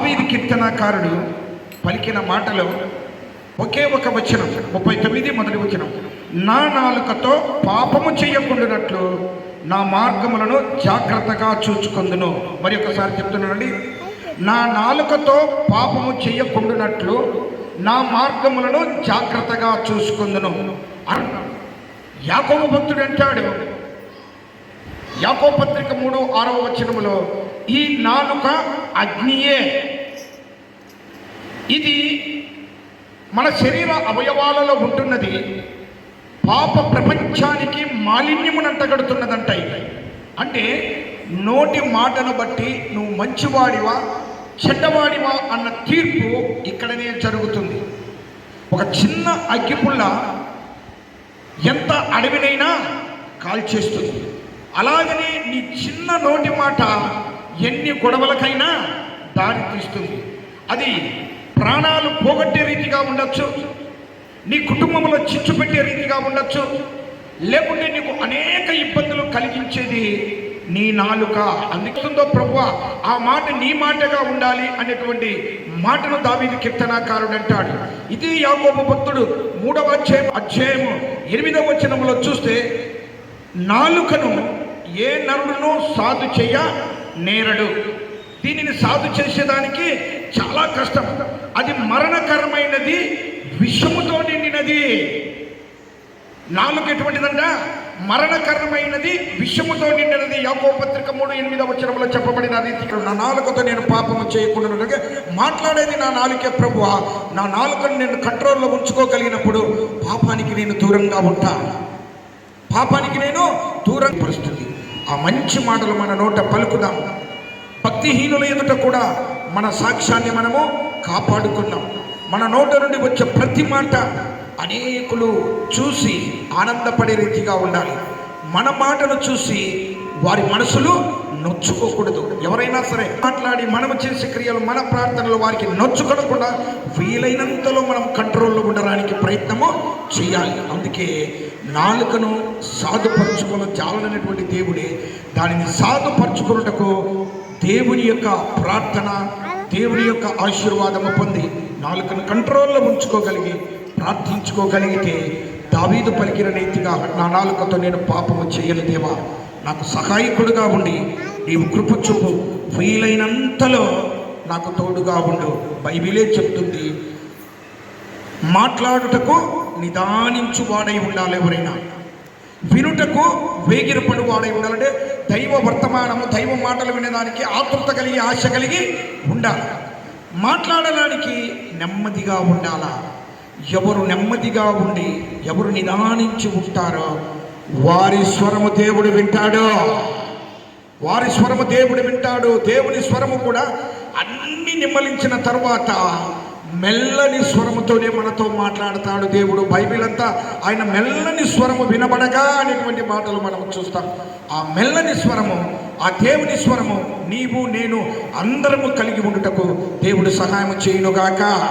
దావీది కీర్తనాకారుడు పలికిన మాటలో ఒకే ఒక వచనం ముప్పై తొమ్మిది మొదటి వచనం నా నాలుకతో పాపము చేయకుండానట్లు నా మార్గములను జాగ్రత్తగా చూచుకుందును. మరి ఒకసారి చెప్తున్నానండి. నా నాలుకతో పాపము చేయకుండానట్లు నా మార్గములను జాగ్రత్తగా చూసుకుందును అన్నాడు యాకోబ భక్తుడు అంటాడు యాకో పత్రిక మూడు ఆరవ వచనములో ఈ నాలుక అగ్నియే ఇది మన శరీర అవయవాలలో ఉంటున్నది. పాప ప్రపంచానికి మాలిన్యమునంటగడుతున్నదంట ఇది. అంటే నోటి మాటను బట్టి నువ్వు మంచివాడివా చెడ్డవాడివా అన్న తీర్పు ఇక్కడనే జరుగుతుంది. ఒక చిన్న అగ్గిపుల్ల ఎంత అడవినైనా కాల్చేస్తుంది. అలాగనే నీ చిన్న నోటి మాట ఎన్ని గొడవలకైనా దారి తీస్తుంది. అది ప్రాణాలు పోగొట్టే రీతిగా ఉండొచ్చు. నీ కుటుంబంలో చిచ్చు పెట్టే రీతిగా ఉండొచ్చు. లేకుంటే నీకు అనేక ఇబ్బందులు కలిగించేది నీ నాలుక. అందుకుందో ప్రభు ఆ మాట నీ మాటగా ఉండాలి అనేటువంటి మాటను దావీది కీర్తనాకారుడు అంటాడు. ఇది యాగోప భక్తుడు మూడవ అధ్యాయం అధ్యాయం ఎనిమిదవ వచనంలో చూస్తే నాలుకను ఏ నరుడును సాధు చెయ్య నేరడు. దీనిని సాధు చేసేదానికి చాలా కష్టం. అది మరణకరమైనది విషముతో నిండినది. నాలుగు ఎటువంటిదంట? మరణకరమైనది విషముతో నిండినది. యాకో పత్రిక మూడు ఎనిమిదవ వచనంలో చెప్పబడిన రీతిగా నా నాలుకతో నేను పాపము చేయకుండా మాట్లాడేది నా నాలుకే ప్రభువ నా నాలుకను నేను కంట్రోల్లో ఉంచుకోగలిగినప్పుడు పాపానికి నేను దూరంగా ఉంటా. పాపానికి నేను దూరం పరుస్తుంది. ఆ మంచి మాటలు మన నోట పలుకుదాం. భక్తిహీనుల ఎదుట కూడా మన సాక్ష్యాన్ని మనము కాపాడుకున్నాం. మన నోట నుండి వచ్చే ప్రతి మాట అనేకులు చూసి ఆనందపడే రీతిగా ఉండాలి. మన మాటను చూసి వారి మనసులు నొచ్చుకోకూడదు. ఎవరైనా సరే మాట్లాడి మనము చేసే క్రియలు మన ప్రార్థనలు వారికి నొచ్చుకొనకుండా వీలైనంతలో మనం కంట్రోల్లో ఉండడానికి ప్రయత్నము చేయాలి. అందుకే నాలుకను సాధుపరచుకున్న చాలనటువంటి దేవుడే దానిని సాధుపరచుకున్నటకు దేవుని యొక్క ప్రార్థన దేవుని యొక్క ఆశీర్వాదము పొంది నాలుకను కంట్రోల్లో ఉంచుకోగలిగి ప్రార్థించుకోగలిగితే దావీదు పలికిన రీతిగా నా నాలుకతో నేను పాపము చేయను దేవా. నాకు సహాయకుడుగా ఉండి నీవు కృప చూపు వీలైనంతలో నాకు తోడుగా ఉండు. బైబిలే చెప్తుంది మాట్లాడుటకు నిదానించు వాడై ఉండాలి ఎవరైనా. వినుటకు వేగిరపడు వాడై ఉండాలంటే దైవ వర్తమానము దైవ మాటలు వినేదానికి ఆతృత కలిగి ఆశ కలిగి ఉండాలి. మాట్లాడడానికి నెమ్మదిగా ఉండాలా. ఎవరు నెమ్మదిగా ఉండి ఎవరు నిదానించి ఉంటారో వారి స్వరము దేవుడు వింటాడు వారి స్వరము దేవుడు వింటాడు. దేవుని స్వరము కూడా అన్ని నిమ్మలించిన తర్వాత మెల్లని స్వరముతోనే మనతో మాట్లాడతాడు దేవుడు. బైబిల్ అంతా ఆయన మెల్లని స్వరము వినబడగా అనేటువంటి మాటలు మనం చూస్తాం. ఆ మెల్లని స్వరము ఆ దేవుని స్వరము నీవు నేను అందరము కలిగి ఉండుటకు దేవుడు సహాయం చేయునుగాక.